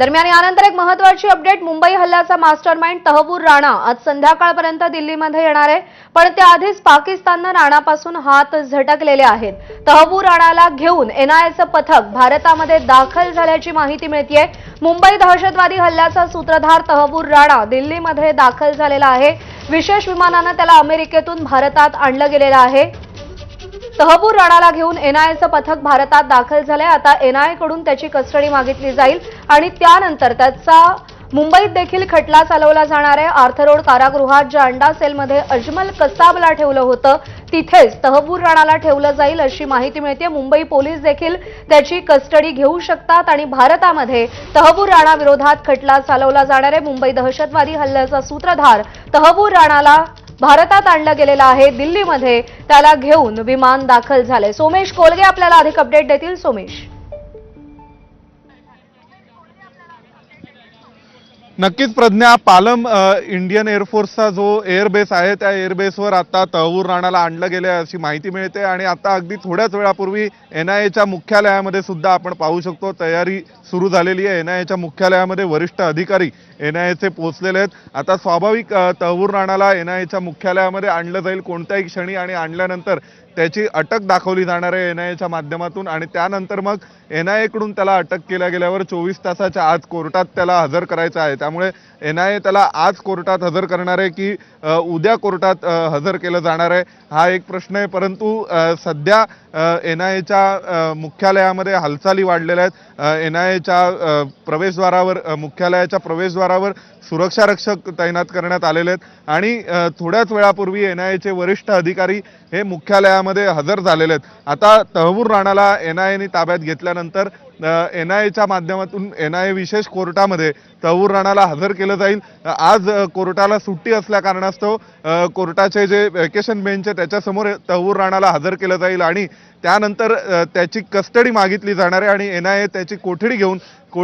दरम्यान यानंतर एक महत्वाची अपडेट मुंबई हल्ल्याचा मास्टरमाइंड तहबूर राणा आज संध्याकाळपर्यंत दिल्लीमध्ये येणार आहे. पण त्याआधीच पाकिस्ताननं राणापासून हात झटकलेले आहेत. तहबूर राणाला घेऊन एनआयएचं पथक भारतामध्ये दाखल झाल्याची माहिती मिळतीये. मुंबई दहशतवादी हल्ल्याचा सूत्रधार तहबूर राणा दिल्लीमध्ये दाखल झालेला आहे. विशेष विमानानं त्याला अमेरिकेतून भारतात आणलं गेलेलं आहे. तहबूर राणाला घेऊन एनआयएचं पथक भारतात दाखल झालंय. आता एनआयएकडून त्याची कस्टडी मागितली जाईल आणि त्यानंतर त्याचा मुंबईत देखील खटला चालवला जाणार आहे. आर्थरोड कारागृहात ज्या अंडा सेलमध्ये अजमल कसाबला ठेवलं होतं तिथेच तहबूर राणाला ठेवलं जाईल अशी माहिती मिळते मुंबई पोलीस देखील त्याची कस्टडी घेऊ शकतात आणि भारतामध्ये तहबूर राणा विरोधात खटला चालवला जाणार आहे. मुंबई दहशतवादी हल्ल्याचा सूत्रधार तहबूर राणाला भारतात आणलं गेलेलं आहे. दिल्लीमध्ये त्याला घेऊन विमान दाखल झाले सोमेश कोलगे आपल्याला अधिक अपडेट देतील. सोमेश. नक्कीच प्रज्ञा पालम इंडियन एअरफोर्सचा जो एअरबेस आहे त्या एअरबेसवर आता तहवूर राणाला आणलं गेलं आहे अशी माहिती मिळते आणि आता अगदी थोड्याच वेळापूर्वी एन आय एच्या मुख्यालयामध्ये सुद्धा आपण पाहू शकतो तयारी सुरू झालेली आहे. एन आय एच्या मुख्यालयामध्ये वरिष्ठ अधिकारी एन आय एचे पोहोचलेले आहेत. आता स्वाभाविक तहवूर राणाला एन आय एच्या मुख्यालयामध्ये आणलं जाईल कोणत्याही क्षणी आणि आणल्यानंतर त्याची अटक दाखवली जाणार आहे एन आय एच्या माध्यमातून आणि त्यानंतर मग एन आय एकडून त्याला अटक केल्या गेल्यावर चोवीस तासाच्या आज कोर्टात त्याला हजर करायचं आहे. त्यामुळे एन आय ए त्याला आज कोर्टात हजर करणार आहे की उद्या कोर्टात हजर केलं जाणार आहे हा एक प्रश्न आहे. परंतु सध्या एन आय एच्या मुख्यालयामध्ये हालचाली वाढलेल्या आहेत. एन आय एच्या प्रवेशद्वारावर मुख्यालयाच्या प्रवेशद्वारावर सुरक्षा रक्षक तैनात करण्यात आलेले आहेत. आणि थोड्याच वेळापूर्वी एन आय एचे वरिष्ठ अधिकारी हे मुख्यालया यामध्ये हजर झालेले आहेत. आता तहवूर राणाला एन आय एनी ताब्यात घेतल्यानंतर एन आय एच्या माध्यमातून एन आय ए विशेष कोर्टामध्ये तहवूर राणाला हजर केलं जाईल. आज कोर्टाला सुट्टी असल्या कारणास्तव कोर्टाचे जे वेकेशन बेंच आहे त्याच्यासमोर तहवूर राणाला हजर केलं जाईल आणि त्यानंतर त्याची कस्टडी मागितली जाणार आहे आणि एन आय ए त्याची कोठडी घेऊन कोर्ट